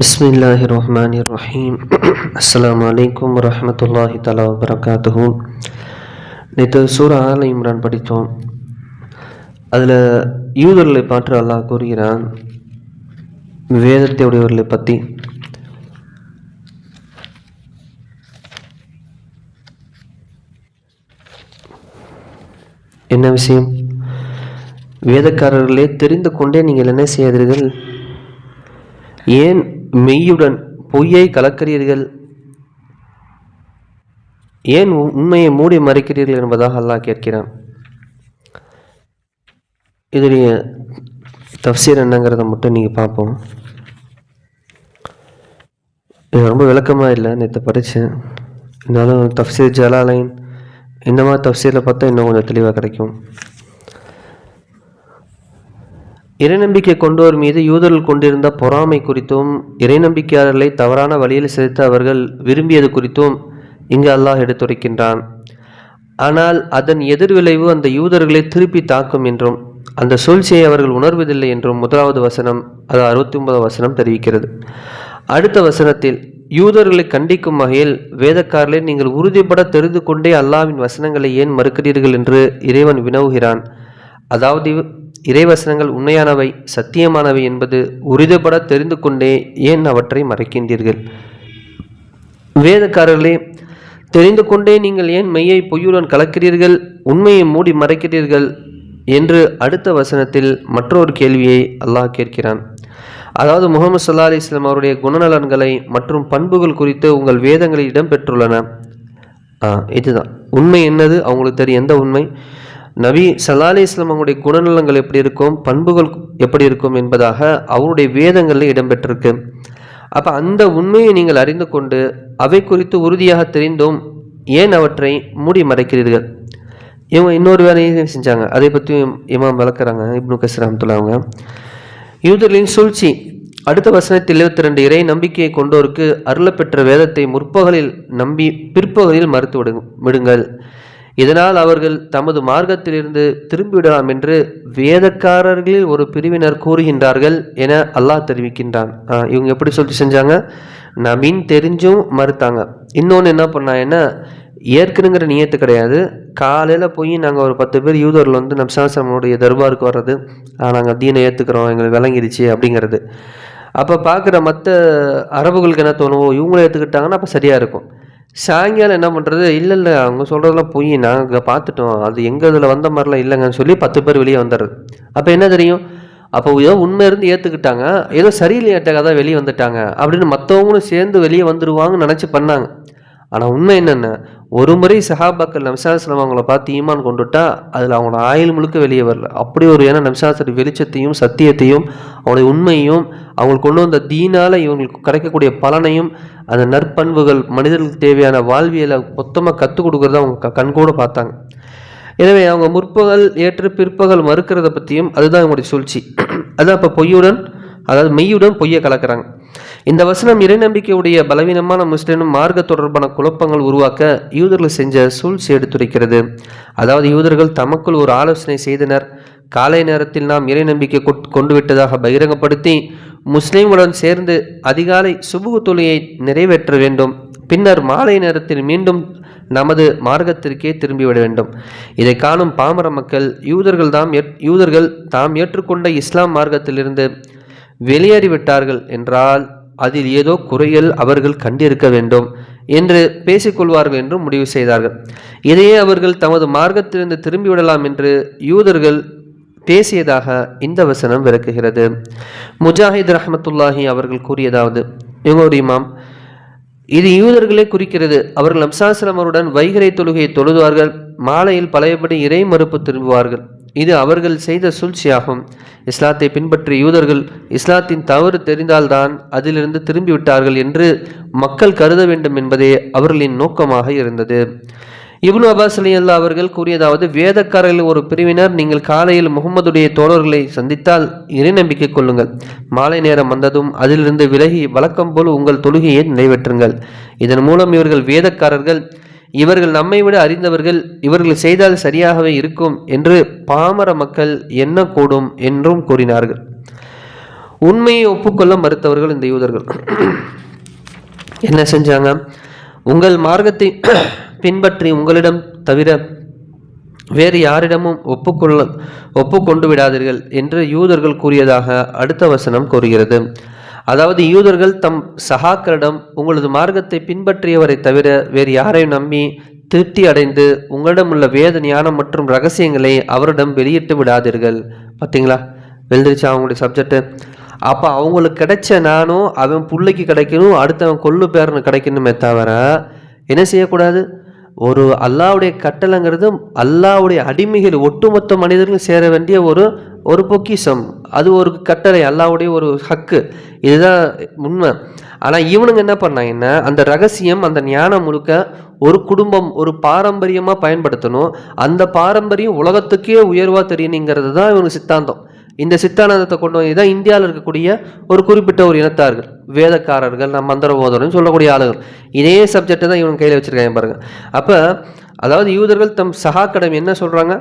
بسم الله الرحمن الرحيم السلام عليكم ورحمة الله تعالى وبركاته நேற்று சூரா ஆல இம்ரான் படித்தோம் அதில் யூதர்களை பாற்று அல்லாஹ் கூறுகிறான் வேதத்தை உடையவர்களை பற்றி என்ன விஷயம் வேதக்காரர்களே தெரிந்து கொண்டே நீங்கள் என்ன செய்யாதீர்கள் ஏன் மெய்யுடன் பொய்யை கலக்கிறீர்கள்? ஏன் உண்மையை மூடி மறைக்கிறீர்கள் என்பதாக அல்லாஹ் கேட்கிறான். இதனுடைய தப்சீர் என்னங்கிறத மட்டும் நீங்கள் பார்ப்போம். இது ரொம்ப விளக்கமாக இல்லை நேற்று படித்தேன் இருந்தாலும் தப்சீர் ஜலாலைன் இந்த மாதிரி தப்சீரில் பார்த்தா இன்னும் கொஞ்சம் தெளிவாக கிடைக்கும். இறைநம்பிக்கை கொண்டோர் மீது யூதர்கள் கொண்டிருந்த பொறாமை குறித்தும் இறைநம்பிக்கையாளர்களை தவறான வழியில் செலுத்த அவர்கள் விரும்பியது குறித்தும் இங்கு அல்லாஹ் எடுத்துரைக்கின்றான். ஆனால் அதன் எதிர்விளைவு அந்த யூதர்களை திருப்பி தாக்கும் என்றும் அந்த சூழ்ச்சியை அவர்கள் உணர்வதில்லை என்றும் முதலாவது வசனம் அது அறுபத்தி ஒன்பது வசனம் தெரிவிக்கிறது. அடுத்த வசனத்தில் யூதர்களை கண்டிக்கும் வகையில் வேதக்காரர்களை நீங்கள் உறுதிப்பட தெரிந்து கொண்டே அல்லாவின் வசனங்களை ஏன் மறுக்கிறீர்கள் என்று இறைவன் வினவுகிறான். அதாவது இறைவசனங்கள் உண்மையானவை சத்தியமானவை என்பது உறுதிப்பட தெரிந்து கொண்டே ஏன் அவற்றை மறைக்கின்றீர்கள்? வேதக்காரர்களே தெரிந்து கொண்டே நீங்கள் ஏன் மெய்யை பொய்யுடன் கலக்கிறீர்கள் உண்மையை மூடி மறைக்கிறீர்கள் என்று அடுத்த வசனத்தில் மற்றொரு கேள்வியை அல்லாஹ் கேட்கிறான். அதாவது முகமது சல்லா அலிஸ்லாம் அவருடைய குணநலன்களை மற்றும் பண்புகள் குறித்து உங்கள் வேதங்களில் இடம்பெற்றுள்ளன. இதுதான். உண்மை என்னது? அவங்களுக்கு தெரியும். எந்த உண்மை? நபி சல்லா அலி இஸ்லாம் அவங்களுடைய குணநலங்கள் எப்படி இருக்கும்? பண்புகள் எப்படி இருக்கும்? என்பதாக அவருடைய வேதங்களில் இடம்பெற்றிருக்கு. அப்போ அந்த உண்மையை நீங்கள் அறிந்து கொண்டு அவை குறித்து உறுதியாக தெரிந்தும் ஏன் அவற்றை மூடி மறைக்கிறீர்கள்? இவங்க இன்னொரு வேலையும் செஞ்சாங்க. அதை பற்றியும் இமாம் வளர்க்குறாங்க இப்னு கசர் அவங்க யூதர்களின் சூழ்ச்சி அடுத்த வசனத்தில் இருபத்தி ரெண்டு இறை நம்பிக்கையை கொண்டோருக்கு அருளப்பெற்ற வேதத்தை முற்பகலில் நம்பி பிற்பகலில் மறுத்து விடு விடுங்கள். இதனால் அவர்கள் தமது மார்க்கத்திலிருந்து திரும்பிவிடலாம் என்று வேதக்காரர்களில் ஒரு பிரிவினர் கூறுகின்றார்கள் என அல்லாஹ் தெரிவிக்கின்றான். இவங்க எப்படி சொல்லி செஞ்சாங்க? நபின் தெரிஞ்சும் மறுத்தாங்க. இன்னொன்று என்ன பண்ணாங்கன்னா ஏற்கனுங்கிற நியத்து கிடையாது. காலையில் போய் நாங்கள் ஒரு பத்து பேர் யூதரில் வந்து நம்சாசனுடைய தர்பாருக்கு வர்றது நாங்கள் தீனை ஏற்றுக்கிறோம் எங்களுக்கு விளங்கிடுச்சு அப்படிங்கிறது. அப்போ பார்க்குற மற்ற அரபுகளுக்கு என்ன தோணுவோ ஓ, இவங்களும் ஏற்றுக்கிட்டாங்கன்னா அப்போ சரியாக இருக்கும். சாயங்காலம் என்ன பண்ணுறது இல்லை இல்லை அவங்க சொல்கிறதெல்லாம் போய். நாங்கள் பார்த்துட்டோம். அது எங்கள் இதில் வந்த மாதிரிலாம் இல்லைங்கன்னு சொல்லி பத்து பேர் வெளியே வந்துடுறது. அப்போ என்ன தெரியும்? அப்போ ஏதோ உண்மை இருந்து ஏற்றுக்கிட்டாங்க ஏதோ சரியில்லையாட்டாக தான் வெளியே வந்துட்டாங்க. அப்படின்னு மற்றவங்களும் சேர்ந்து வெளியே வந்துடுவாங்கன்னு நினச்சி பண்ணாங்க. ஆனால் உண்மை என்னென்ன? ஒரு முறை சஹாபாக்கள் நம்சாஸ்லம் அவங்கள பார்த்து ஈமான் கொண்டுட்டா அதில் அவங்களோட ஆயுள் முழுக்க வெளியே வரல. அப்படி ஒரு ஏன்னா நம்சாஸ்திரி வெளிச்சத்தையும் சத்தியத்தையும் அவங்களுடைய உண்மையும் அவங்களுக்கு கொண்டு வந்த தீனால் இவங்களுக்கு கிடைக்கக்கூடிய பலனையும் அந்த நற்பண்புகள் மனிதர்களுக்கு தேவையான வாழ்வியலை மொத்தமாக கற்றுக் கொடுக்குறத அவங்க க- கண்கூட பார்த்தாங்க. எனவே அவங்க முற்பகல் ஏற்று பிற்பகல் மறுக்கிறத பற்றியும் அதுதான் அவங்களுடைய சூழ்ச்சி. அதான் இப்போ பொய்யுடன் அதாவது மெய்யுடன் பொய்யை கலக்கிறாங்க. இந்த வசனம் இறைநம்பிக்கையுடைய பலவீனமான முஸ்லிம் மார்க்க தொடர்பான குழப்பங்கள் உருவாக்க யூதர்கள் செஞ்ச சூழ்ச்சி எடுத்துரைக்கிறது. அதாவது யூதர்கள் தமக்குள் ஒரு ஆலோசனை செய்தனர். காலை நேரத்தில் நாம் இறைநம்பிக்கை கொட்- கொண்டு விட்டதாக பகிரங்கப்படுத்தி முஸ்லிம்களுடன் சேர்ந்து அதிகாலை சுபுகு தொழிலை நிறைவேற்ற வேண்டும். பின்னர் மாலை நேரத்தில் மீண்டும் நமது மார்க்கத்திற்கே திரும்பிவிட வேண்டும். இதை காணும் பாமர மக்கள் யூதர்கள் தாம் யூதர்கள் தாம் ஏற்றுக்கொண்ட இஸ்லாம் மார்க்கத்திலிருந்து வெளியேறிவிட்டார்கள் என்றால் அதில் ஏதோ குறைகள் அவர்கள் கண்டிருக்க வேண்டும் என்று பேசிக்கொள்வார்கள் என்றும் முடிவு செய்தார்கள். இதையே அவர்கள் தமது மார்க்கத்திலிருந்து திரும்பிவிடலாம் என்று யூதர்கள் பேசியதாக இந்த வசனம் விளக்குகிறது. முஜாஹித் ரஹமத்துல்லாஹி அவர்கள் கூறியதாவது இவங்க இமாம் இது யூதர்களே குறிக்கிறது. அவர்கள் அம்சாசிரமருடன் வைகரை தொழுகையை தொழுதுவார்கள். மாலையில் பழையபடி இறை மறுப்பு திரும்புவார்கள். இது அவர்கள் செய்த சூழ்ச்சியாகும். இஸ்லாத்தை பின்பற்றிய யூதர்கள் இஸ்லாத்தின் தவறு தெரிந்தால்தான் அதிலிருந்து திரும்பிவிட்டார்கள் என்று மக்கள் கருத வேண்டும் என்பதே அவர்களின் நோக்கமாக இருந்தது. இப்னு அபாஸ் அலி அல்லா அவர்கள் கூறியதாவது வேதக்காரர்கள் ஒரு பிரிவினர் நீங்கள் காலையில் முகமதுடைய தோழர்களை சந்தித்தால் இறைநம்பிக்கை கொள்ளுங்கள். மாலை நேரம் வந்ததும் அதிலிருந்து விலகி வழக்கம் போல் உங்கள் தொழுகையை நிறைவேற்றுங்கள். இதன் மூலம் இவர்கள் வேதக்காரர்கள் இவர்கள் நம்மை விட அறிந்தவர்கள் இவர்கள் செய்தால் சரியாகவே இருக்கும் என்று பாமர மக்கள் எண்ணக்கூடும் என்றும் கூறினார்கள். உண்மையை ஒப்புக்கொள்ள மறுத்தவர்கள் இந்த யூதர்கள். என்ன செஞ்சாங்க? உங்கள் மார்க்கத்தை பின்பற்றி உங்களிடம் தவிர வேறு யாரிடமும் ஒப்புக்கொள்ள ஒப்புக்கொண்டு விடாதீர்கள் என்று யூதர்கள் கூறியதாக அடுத்த வசனம் கூறுகிறது. அதாவது யூதர்கள் தம் சகாக்களிடம் உங்களது மார்க்கத்தை பின்பற்றியவரை தவிர வேறு யாரையும் நம்பி திருப்தி அடைந்து உங்களிடம் உள்ள வேத ஞானம் மற்றும் ரகசியங்களை அவரிடம் வெளியிட்டு விடாதீர்கள்? பார்த்தீங்களா? எழுதிருச்சா அவங்களுடைய சப்ஜெக்டு அப்போ அவங்களுக்கு கிடைச்ச நானும் அவன் பிள்ளைக்கு கிடைக்கணும் அடுத்தவன் கொள்ளு பேரனு கிடைக்கணுமே தவிர என்ன செய்யக்கூடாது? ஒரு அல்லாவுடைய கட்டளைங்கிறது அல்லாவுடைய அடிமைகள் ஒட்டுமொத்த மனிதர்களும் சேர வேண்டிய ஒரு ஒரு பொக்கிஷம். அது ஒரு கட்டளை அல்லாவுடைய ஒரு ஹக்கு. இதுதான் உண்மை. ஆனால் இவனுங்க என்ன பண்ணாங்கன்னா அந்த ரகசியம் அந்த ஞானம் முழுக்க ஒரு குடும்பம் ஒரு பாரம்பரியமாக பயன்படுத்தணும். அந்த பாரம்பரியம் உலகத்துக்கே உயர்வாக தெரியணுங்கிறது தான் இவனுக்கு சித்தாந்தம். இந்த சித்தாந்தத்தை கொண்டு வந்து தான் இந்தியாவில் இருக்கக்கூடிய ஒரு குறிப்பிட்ட ஒரு இனத்தார்கள். வேதக்காரர்கள் நம்ம மந்திரபோதரன்னு சொல்லக்கூடிய ஆளுகள். இதே சப்ஜெக்டை தான் இவங்க கையில் வச்சுருக்காங்க பாருங்கள் அப்போ அதாவது யூதர்கள் தம் சகாக்கடம் என்ன சொல்கிறாங்க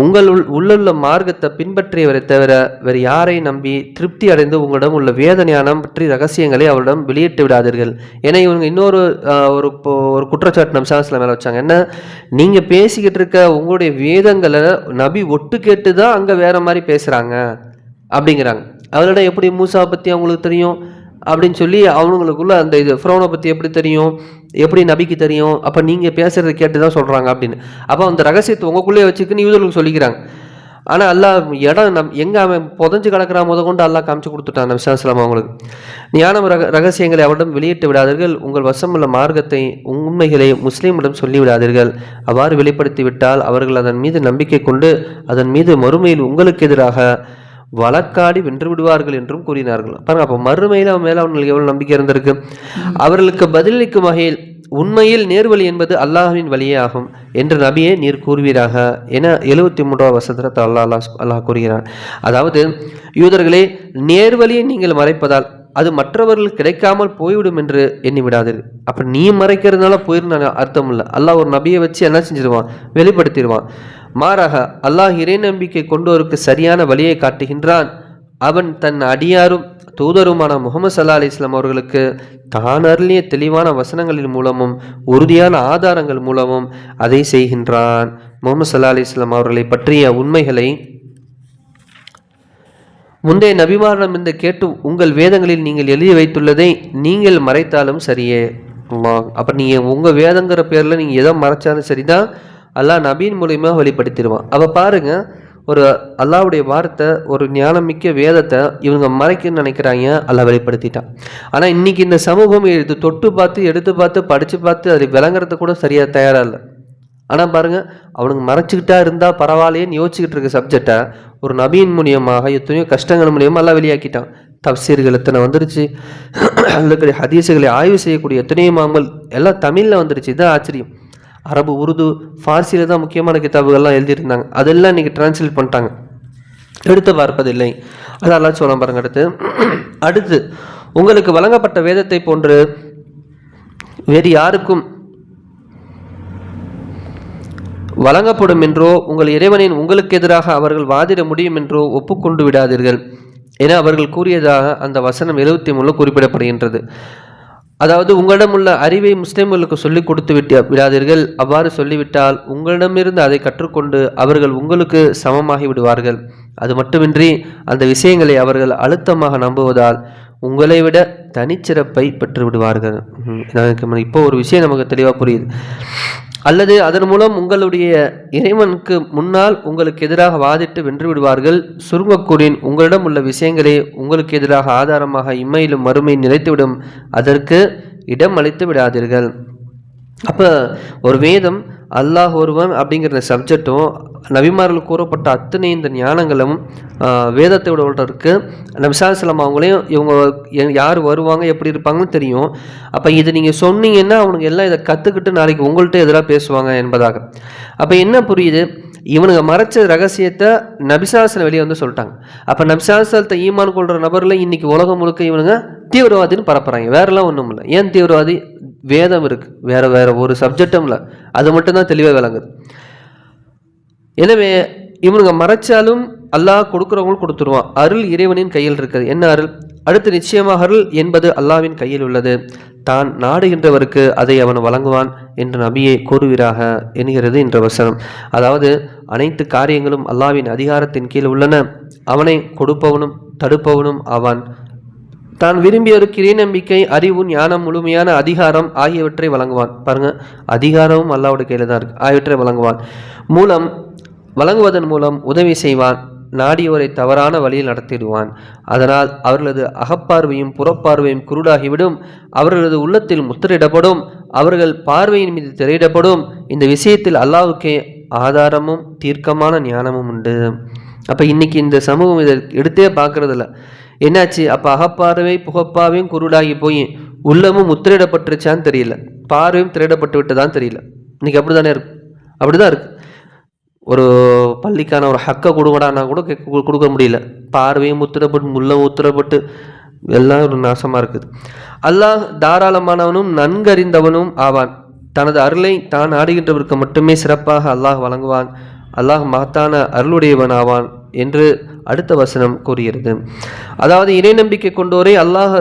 உங்கள் உள் உள்ளுள்ள மார்க்கத்தை பின்பற்றியவரை தவிர வேறு யாரை நம்பி திருப்தி அடைந்து உங்களிடம் உள்ள வேத ஞானம் பற்றி ரகசியங்களை அவரிடம் வெளியிட்டு விடாதீர்கள். ஏன்னா இவங்க இன்னொரு ஒரு ஒரு குற்றச்சாட்டு நம் சாஸ்திர மேலே வச்சாங்க. என்ன? நீங்கள் பேசிக்கிட்டு இருக்க உங்களுடைய வேதங்களை நபி ஒட்டு கேட்டு தான் அங்கே வேற மாதிரி பேசுகிறாங்க அப்படிங்கிறாங்க. அவரோட எப்படி மூசா பற்றி அவங்களுக்கு தெரியும்? அப்படின்னு சொல்லி அவனுங்களுக்குள்ள அந்த இது ஃப்ரௌனை பற்றி எப்படி தெரியும்? எப்படி நபிக்கு தெரியும்? அப்போ நீங்கள் பேசுகிறத கேட்டு தான் சொல்கிறாங்க அப்படின்னு. அப்போ அந்த ரகசியத்தை உங்களுக்குள்ளே வச்சுக்கின்னு யூதர்களுக்கு சொல்லிக்கிறாங்க. ஆனால் அல்லாஹ் இடம் நம் எங்கே அவன் புதஞ்சு கிடக்கிற முத கொண்டு எல்லாம் காமிச்சு கொடுத்துட்டான் அந்த விசாசலாம் அவங்களுக்கு. ஞானம் ரக ரகசியங்களை அவரிடம் வெளியிட்டு விடாதீர்கள். உங்கள் வசம் உள்ள மார்க்கத்தை உண்மைகளை முஸ்லீமிடம் சொல்லி விடாதீர்கள். அவ்வாறு வெளிப்படுத்தி விட்டால் அவர்கள் அதன் மீது நம்பிக்கை கொண்டு அதன் மீது மறுமையில் உங்களுக்கு எதிராக வழக்காடி வென்று விடுவார்கள் என்றும் கூறினார்கள். பாருங்க அப்போ மறுமையில் அவன் மேலே அவங்களுக்கு எவ்வளோ நம்பிக்கை இருந்திருக்கு? அவர்களுக்கு பதிலளிக்கும் வகையில் உண்மையில் நேர்வழி என்பது அல்லாஹின் வழியே ஆகும் என்று நபியே நீர் கூறுவீராக என எழுபத்தி மூன்றாவது வசனத்தில் அல்லாஹ் அல்லாஹ் அல்லாஹ் கூறுகிறான். அதாவது யூதர்களே நேர்வழியை நீங்கள் மறைப்பதால் அது மற்றவர்கள் கிடைக்காமல் போய்விடும் என்று எண்ணி அப்போ நீ மறைக்கிறதுனால போயிருந்த அர்த்தம் இல்லை. அல்லாஹ் ஒரு நபியை வச்சு என்ன செஞ்சிருவான்? வெளிப்படுத்திடுவான். மாறாக அல்லாஹ் இறை நம்பிக்கை கொண்டோருக்கு சரியான வழியை காட்டுகின்றான். அவன் தன் அடியாரும் தூதருமான முகமது சல்லா அலிஸ்லாம் அவர்களுக்கு தான் அருளிய தெளிவான வசனங்களின் மூலமும் உறுதியான ஆதாரங்கள் மூலமும் அதை செய்கின்றான். முகமது சல்லா அலிஸ்லாம் அவர்களை பற்றிய உண்மைகளை முந்தைய நபிமாரிடம் இந்த கேட்டு உங்கள் வேதங்களில் நீங்கள் எழுதி வைத்துள்ளதை நீங்கள் மறைத்தாலும் சரியே. அல்லாஹ். அப்போ நீங்கள் உங்கள் வேதங்கிற பேரில் நீங்கள் எதை மறைச்சாலும் சரிதான். அல்லாஹ் நபியின் மூலிமா வெளிப்படுத்திடுவான் அப்போ பாருங்கள் ஒரு அல்லாவுடைய வார்த்தை ஒரு ஞானமிக்க வேதத்தை இவங்க மறைக்கணும்னு நினைக்கிறாங்க அல்லாஹ் வெளிப்படுத்திட்டான். ஆனால் இன்றைக்கி இந்த சமூகம் இது தொட்டு பார்த்து எடுத்து பார்த்து படித்து பார்த்து அது விளங்குறது கூட சரியாக தயாராக இல்லை. ஆனால் பாருங்கள் அவனுங்க மறைச்சிக்கிட்டா இருந்தால் பரவாயில்லையேன்னு யோசிச்சுக்கிட்டு இருக்க சப்ஜெக்டை ஒரு நபியின் மூலியமாக எத்தனையோ கஷ்டங்கள் மூலியமாக எல்லாம் வெளியாக்கிட்டான். தப்சீர்கள் எத்தனை வந்துருச்சு? அதில் ஹதீஸுகளை ஆய்வு செய்யக்கூடிய எத்தனையோ மாமல் எல்லாம் தமிழில் வந்துருச்சு. இதுதான் ஆச்சரியம். அரபு உருது ஃபார்சியில் தான் முக்கியமான கிதாபுகள்லாம் எழுதியிருந்தாங்க. அதெல்லாம் இன்றைக்கி டிரான்ஸ்லேட் பண்ணிட்டாங்க. எடுத்து பார்ப்பதில்லை. அதெல்லாம் சொல்ல பாருங்க அடுத்து. அடுத்து உங்களுக்கு வழங்கப்பட்ட வேதத்தை போன்று வேறு யாருக்கும் வழங்கப்படும் என்றோ உங்கள் இறைவனின் உங்களுக்கு எதிராக அவர்கள் வாதிட முடியும் என்றோ ஒப்புக்கொண்டு விடாதீர்கள். என அவர்கள் கூறியதாக அந்த வசனம் எழுபத்தி மூணில் குறிப்பிடப்படுகின்றது. அதாவது உங்களிடம் உள்ள அறிவை முஸ்லிம்களுக்கு சொல்லிக் கொடுத்து விட்டு விடாதீர்கள். அவ்வாறு சொல்லிவிட்டால் உங்களிடமிருந்து அதை கற்றுக்கொண்டு அவர்கள் உங்களுக்கு சமமாகி விடுவார்கள். அது மட்டுமின்றி அந்த விஷயங்களை அவர்கள் அழுத்தமாக நம்புவதால் உங்களை விட தனிச்சிறப்பை பெற்று விடுவார்கள். இப்போ ஒரு விஷயம் நமக்கு தெளிவாக புரியுது. அல்லது அதன் மூலம் உங்களுடைய இறைவனுக்கு முன்னால் உங்களுக்கு எதிராக வாதிட்டு வென்று விடுவார்கள். சுருங்கக்கூடின் உங்களிடம் உள்ள விஷயங்களே உங்களுக்கு எதிராக ஆதாரமாக இம்மையிலும் மறுமை நிலைத்துவிடும். அதற்கு இடம் அளித்து விடாதீர்கள். அப்போ ஒரு வேதம் அல்லாஹ் ஒருவன் அப்படிங்கிற சப்ஜெக்டும் நபிமார்கள் கூறப்பட்ட அத்தனை இந்த ஞானங்களும் ஆஹ், வேதத்தோட இருக்கு. நபிசாசலம் அவங்களையும் இவங்க யார் வருவாங்க எப்படி இருப்பாங்கன்னு தெரியும். அப்போ இது நீங்கள் சொன்னீங்கன்னா அவனுங்க எல்லாம் இதை கற்றுக்கிட்டு நாளைக்கு உங்கள்கிட்ட எதிராக பேசுவாங்க என்பதாக. அப்போ என்ன புரியுது? இவனுங்க மறைச்ச ரகசியத்தை நபிசாசனம் வெளியே வந்து சொல்லிட்டாங்க. அப்போ நபிசாசனத்தை ஈமான் கொள்கிற நபரில் இன்னைக்கு உலகம் முழுக்க இவனுங்க தீவிரவாதின்னு பரப்புறாங்க. வேறெல்லாம் ஒன்றும் இல்லை ஏன் தீவிரவாதி? வேதம் இருக்குது வேறு வேறு ஒரு சப்ஜெக்டும் இல்லை. அது மட்டும்தான் தெளிவாக விளங்குது. எனவே இவனுங்க மறைச்சாலும் அல்லாஹ் கொடுக்குறவங்களும் கொடுத்துருவான். அருள் இறைவனின் கையில் இருக்குது என்ன அருள்? அடுத்து நிச்சயமாக அருள் என்பது அல்லாவின் கையில் உள்ளது. தான் நாடுகின்றவருக்கு அதை அவன் வழங்குவான் என்று நபியை கூறுவீராக என்கிறது என்ற வசனம். அதாவது அனைத்து காரியங்களும் அல்லாவின் அதிகாரத்தின் கீழ் உள்ளன. அவனை கொடுப்பவனும் தடுப்பவனும் அவன். தான் விரும்பியவருக்கு கிரிய நம்பிக்கை அறிவு ஞானம் முழுமையான அதிகாரம் ஆகியவற்றை வழங்குவான். பாருங்க அதிகாரமும் அல்லாவோட கையில் தான் இருக்கு. ஆகியவற்றை வழங்குவான். மூலம் வழங்குவதன் மூலம் உதவி செய்வான். நாடியோரை தவறான வழியில் நடத்திடுவான். அதனால் அவர்களது அகப்பார்வையும் புறப்பார்வையும் குருடாகிவிடும். அவர்களது உள்ளத்தில் முத்திரையிடப்படும். அவர்கள் பார்வையின் மீது திரையிடப்படும். இந்த விஷயத்தில் அல்லாவுக்கே ஆதாரமும் தீர்க்கமான ஞானமும் உண்டு. அப்போ இன்னைக்கு இந்த சமூகம் இதை எடுத்தே பார்க்குறதில்ல. என்னாச்சு? அப்போ அகப்பார்வை புகப்பாவையும் குருடாகி போய் உள்ளமும் முத்திரையிடப்பட்டுருச்சான்னு தெரியல. பார்வையும் திரையிடப்பட்டு விட்டதான்னு தெரியல. இன்னைக்கு அப்படி தானே இருக்கு? அப்படி தான் இருக்குது ஒரு பள்ளிக்கான ஒரு ஹக்கை கொடுங்கடான்னா கூட கொடுக்க முடியல. பார்வையும் முத்திரப்பட்டு முள்ளம் முத்திரப்பட்டு எல்லாம் ஒரு நாசமாக இருக்குது. அல்லாஹ் தாராளமானவனும் நன்கறிந்தவனும் ஆவான். தனது அருளை தான் ஆடுகின்றவருக்கு மட்டுமே சிறப்பாக அல்லாஹ் வழங்குவான். அல்லாஹ் மகத்தான அருளுடையவன் ஆவான் என்று அடுத்த வசனம் கூறுகிறது. அதாவது இறை நம்பிக்கை கொண்டோரை அல்லாஹ்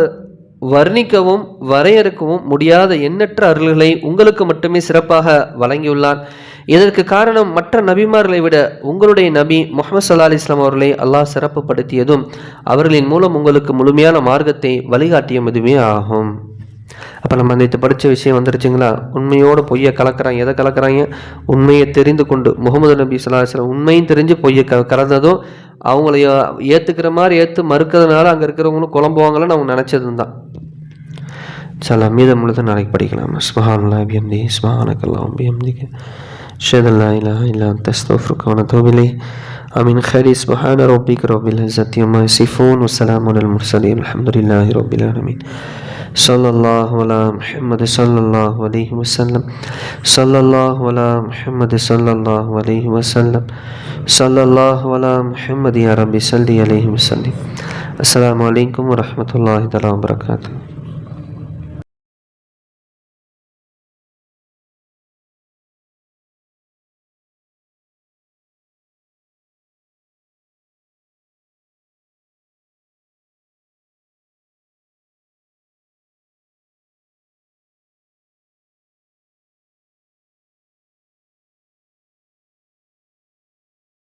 வர்ணிக்கவும் வரையறுக்கவும் முடியாத எண்ணற்ற அருள்களை உங்களுக்கு மட்டுமே சிறப்பாக வழங்கியுள்ளான். இதற்கு காரணம் மற்ற நபிமார்களை விட உங்களுடைய நபி முகமது சல்லா இஸ்லாம் அவர்களை அல்லாஹ் சிறப்புப்படுத்தியதும் அவர்களின் மூலம் உங்களுக்கு முழுமையான மார்க்கத்தை வழிகாட்டியதுமே ஆகும். அப்போ நம்ம நேற்று படித்த விஷயம் வந்துருச்சுங்களா? உண்மையோடு பொய்யை கலக்கிறாங்க எதை கலக்கிறாங்க? உண்மையை தெரிந்து கொண்டு. முகமது நபி சலாஹம் உண்மையும் தெரிஞ்சு பொய்யை க கலந்ததும் அவங்களைய ஏற்றுக்கிற மாதிரி ஏற்று மறுக்கிறதுனால அங்கே இருக்கிறவங்களும் குழம்புவாங்களான்னு அவங்க நினச்சது தான் சில மீதம் முழுதும் நாளைக்கு படிக்கலாம். ஸ்மஹானுல்லா பிஎம்டி ஸ்மஹானக்கல்லாம் பிஎம்டிக்கு ஷேதல்லா இல்லா இல்லா தஸ்தோஃபுக்கான தோபிலை அமீன். ஹரி ஸ்மஹான ரோபிக் ரோபில் சத்யமா சிஃபோன் வசலாம் அல் முர்சலி அலமதுல்லாஹி ரோபில் அலமீன் صلى الله على محمد صلى الله عليه وسلم. صلى الله على محمد صلى الله عليه وسلم. صلى الله على محمد يا رب صل عليه وسلم. السلام عليكم ورحمة الله وبركاته.